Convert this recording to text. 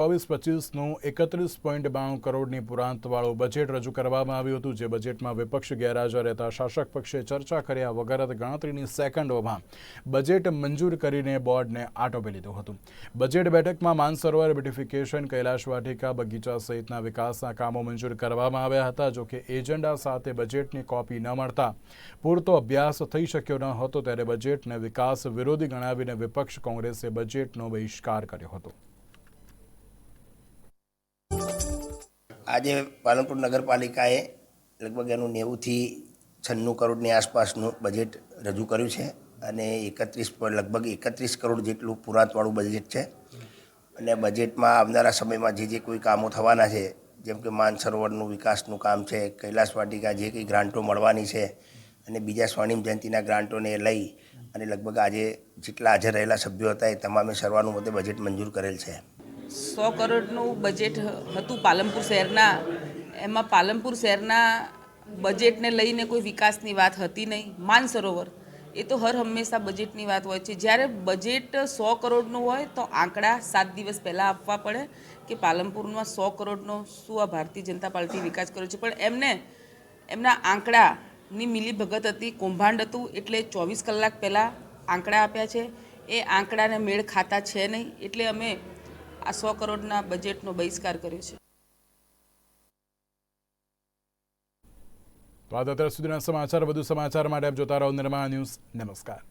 ચોવીસ પચીસનું એકત્રીસ પોઈન્ટ બાણું કરોડની પુરાંતવાળું બજેટ રજૂ કરવામાં આવ્યું હતું, જે બજેટમાં વિપક્ષ ગેરહાજર રહેતા શાસક પક્ષે ચર્ચા કર્યા વગર જ ગણતરીની સેકન્ડોમાં બજેટ મંજૂર કરીને બોર્ડને આટોપી લીધું હતું. બજેટ બેઠકમાં માનસરોવર બ્યુટિફિકેશન કૈલાશ વાટિકા, બગીચા સહિતના વિકાસના કામો મંજૂર કરવામાં આવ્યા હતા જોકે એજન્ડા સાથે બજેટની કોપી ન મળતા પૂરતો અભ્યાસ થઈ શક્યો ન હતો, ત્યારે બજેટને વિકાસ વિરોધી ગણાવીને વિપક્ષ કોંગ્રેસે બજેટનો બહિષ્કાર કર્યો હતો. આજે પાલનપુર નગરપાલિકાએ લગભગ એનું નેવુંથી છન્નું કરોડની આસપાસનું બજેટ રજૂ કર્યું છે અને એકત્રીસ લગભગ એકત્રીસ કરોડ જેટલું પુરાંતવાળું બજેટ છે. અને બજેટમાં આવનારા સમયમાં જે જે કોઈ કામો થવાના છે, જેમ કે માન સરોવરનું વિકાસનું કામ છે, કૈલાસ વાટિકા જે કંઈ ગ્રાન્ટો મળવાની છે, અને બીજા સ્વર્ણિમ જયંતિના ગ્રાન્ટોને લઈ અને લગભગ આજે જેટલા હાજર રહેલા સભ્યો હતા એ તમામે સર્વાનુમતે બજેટ મંજૂર કરેલ છે. સો કરોડનું બજેટ હતું પાલનપુર શહેરના. એમાં પાલનપુર શહેરના બજેટને લઈને કોઈ વિકાસની વાત હતી નહીં. માનસરોવર, એ તો હર હંમેશા બજેટની વાત હોય છે. જ્યારે બજેટ સો કરોડનું હોય તો આંકડા સાત દિવસ પહેલાં આપવા પડે કે પાલનપુરમાં સો કરોડનો શું આ ભારતીય જનતા પાર્ટી વિકાસ કર્યો છે. પણ એમને, એમના આંકડાની મિલીભગત હતી. કૌભાંડ હતું એટલે ચોવીસ કલાક પહેલાં આંકડા આપ્યા છે. એ આંકડાને મેળ ખાતા છે નહીં. એટલે અમે આ સો કરોડના બજેટનો બહિષ્કાર કર્યો છે. તો આ અત્યાર સુધીના સમાચાર, વધુ સમાચાર માટે આપ જોતા રહો નિર્માણ ન્યૂઝ. નમસ્કાર.